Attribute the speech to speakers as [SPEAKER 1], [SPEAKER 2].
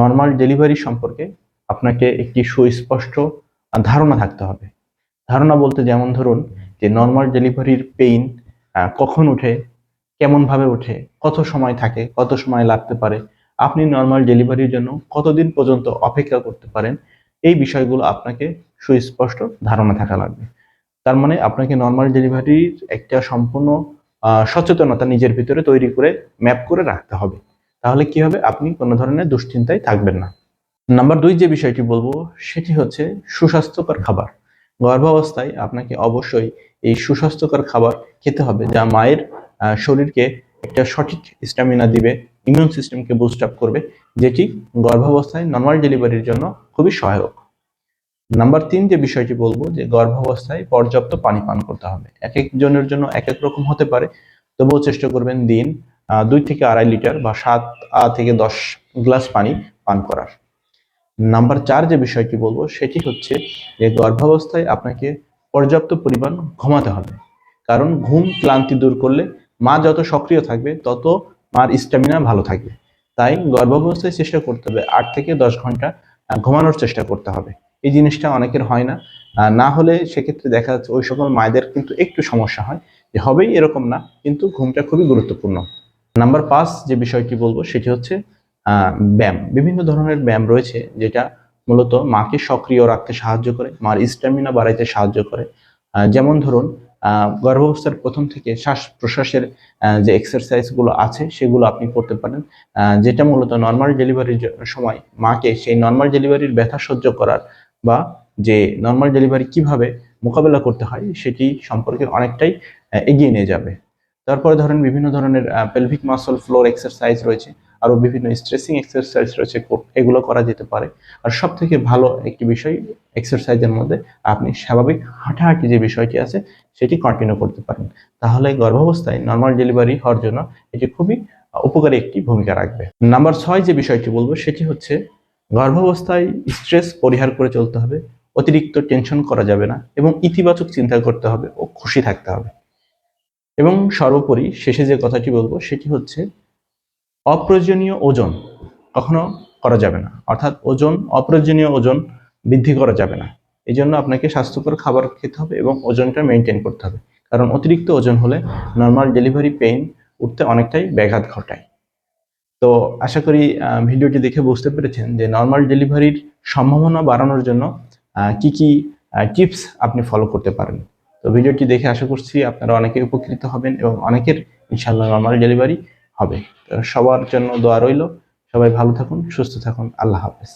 [SPEAKER 1] Normal delivery সম্পর্কে আপনাকে একটি সুস্পষ্ট ধারণা থাকতে হবে। ধারণা বলতে যেমন ধরুন যে নর্মাল ডেলিভারির পেইন কখন ওঠে কেমনভাবে ওঠে কত সময় থাকে, কত সময় লাগতে পারে, আপনি নর্মাল ডেলিভারির জন্য কতদিন পর্যন্ত অপেক্ষা করতে পারেন, এই বিষয়গুলো আপনাকে সুস্পষ্ট ধারণা থাকা লাগবে। তার মানে আপনাকে নর্মাল ডেলিভারির একটা সম্পূর্ণ সচেতনতা নিজের ভিতরে তৈরি করে ম্যাপ করে রাখতে হবে। তাহলে কি হবে? আপনি কোনো ধরনের দুশ্চিন্তায় থাকবেন না। নাম্বার দুই যে বিষয়টি বলব, সেটি হচ্ছে সুস্বাস্থ্যকর খাবার। গর্ভাবস্থায় আপনাকে অবশ্যই এই সুস্বাস্থ্যকর খাবার খেতে হবে, যা মায়ের শরীরকে একটা সঠিক স্ট্যামিনা দিবে ইমিউন সিস্টেমকে বুস্ট আপ করবে, যেটি গর্ভাবস্থায় নর্মাল ডেলিভারির জন্য খুবই সহায়ক। নাম্বার তিন যে বিষয়টি বলব, যে গর্ভাবস্থায় পর্যাপ্ত পানি পান করতে হবে। এক একজনের জন্য এক এক রকম হতে পারে, তবুও চেষ্টা করবেন দিন দুই থেকে আড়াই লিটার বা সাত থেকে দশ গ্লাস পানি পান করার। নাম্বার চার যে বিষয়টি বলব, সেটি হচ্ছে যে গর্ভাবস্থায় আপনাকে পর্যাপ্ত পরিমাণ ঘুমাতে হবে। কারণ ঘুম ক্লান্তি দূর করলে মা যত সক্রিয় থাকবে, তত মার স্ট্যামিনা ভালো থাকবে। তাই গর্ভাবস্থায় চেষ্টা করতে হবে আট থেকে দশ ঘণ্টা ঘুমানোর চেষ্টা করতে হবে। এই জিনিসটা অনেকের হয় না। না হলে সেক্ষেত্রে দেখা যাচ্ছে ওই সকল মায়েদের কিন্তু একটু সমস্যা হয় যে হবেই এরকম না, কিন্তু ঘুমটা খুবই গুরুত্বপূর্ণ। নাম্বার পাঁচ যে বিষয়টি বলব, সেটি হচ্ছে ব্যায়াম। বিভিন্ন ধরনের ব্যায়াম রয়েছে যেটা মূলত মাকে সক্রিয় রাখতে সাহায্য করে, মার স্ট্যামিনা বাড়াইতে সাহায্য করে। যেমন ধরুন গর্ভাবস্থার প্রথম থেকে শ্বাস প্রশ্বাসের যে এক্সারসাইজগুলো আছে, সেগুলো আপনি করতে পারেন। যেটা মূলত নর্মাল ডেলিভারির সময় মাকে সেই নর্মাল ডেলিভারির ব্যথা সহ্য করার বা যে নর্মাল ডেলিভারি কীভাবে মোকাবেলা করতে হয়, সেটি সম্পর্কে অনেকটাই এগিয়ে নিয়ে যাবে। তারপরে ধরেন বিভিন্ন ধরনের পেলভিক মাসল ফ্লোর এক্সারসাইজ রয়েছে, আরও বিভিন্ন স্ট্রেসিং এক্সারসাইজ রয়েছে এগুলো করা যেতে পারে। আর সব থেকে ভালো একটি বিষয় এক্সারসাইজের মধ্যে আপনি স্বাভাবিক হাঁটাহাঁটি যে বিষয়টি আছে, সেটি কন্টিনিউ করতে পারেন। তাহলে গর্ভাবস্থায় নর্মাল ডেলিভারি হওয়ার জন্য এটি খুবই উপকারী একটি ভূমিকা রাখবে। নাম্বার ছয় যে বিষয়টি বলব, সেটি হচ্ছে গর্ভাবস্থায় স্ট্রেস পরিহার করে চলতে হবে, অতিরিক্ত টেনশন করা যাবে না এবং ইতিবাচক চিন্তা করতে হবে ও খুশি থাকতে হবে। এবং সর্বোপরি শেষে যে কথাটি বলব সেটি হচ্ছে অপ্রয়োজনীয় ওজন কখনো করা যাবে না। অর্থাৎ ওজন, অপ্রয়োজনীয় ওজন বৃদ্ধি করা যাবে না। এই জন্য আপনাকে স্বাস্থ্যকর খাবার খেতে হবে এবং ওজনটা মেনটেন করতে হবে। কারণ অতিরিক্ত ওজন হলে নর্মাল ডেলিভারি পেইন উঠতে অনেকটাই ব্যাঘাত ঘটায়। তো আশা করি ভিডিওটি দেখে বুঝতে পেরেছেন যে নর্মাল ডেলিভারির সম্ভাবনা বাড়ানোর জন্য কি কি টিপস আপনি ফলো করতে পারেন। তো ভিডিওটি দেখে আশা করছি আপনারা অনেকে উপকৃত হবেন এবং অনেকের ইনশাল্লাহ নর্মাল ডেলিভারি হবে। সবার জন্য দোয়া রইল। সবাই ভালো থাকুন, সুস্থ থাকুন। আল্লাহ হাফেজ।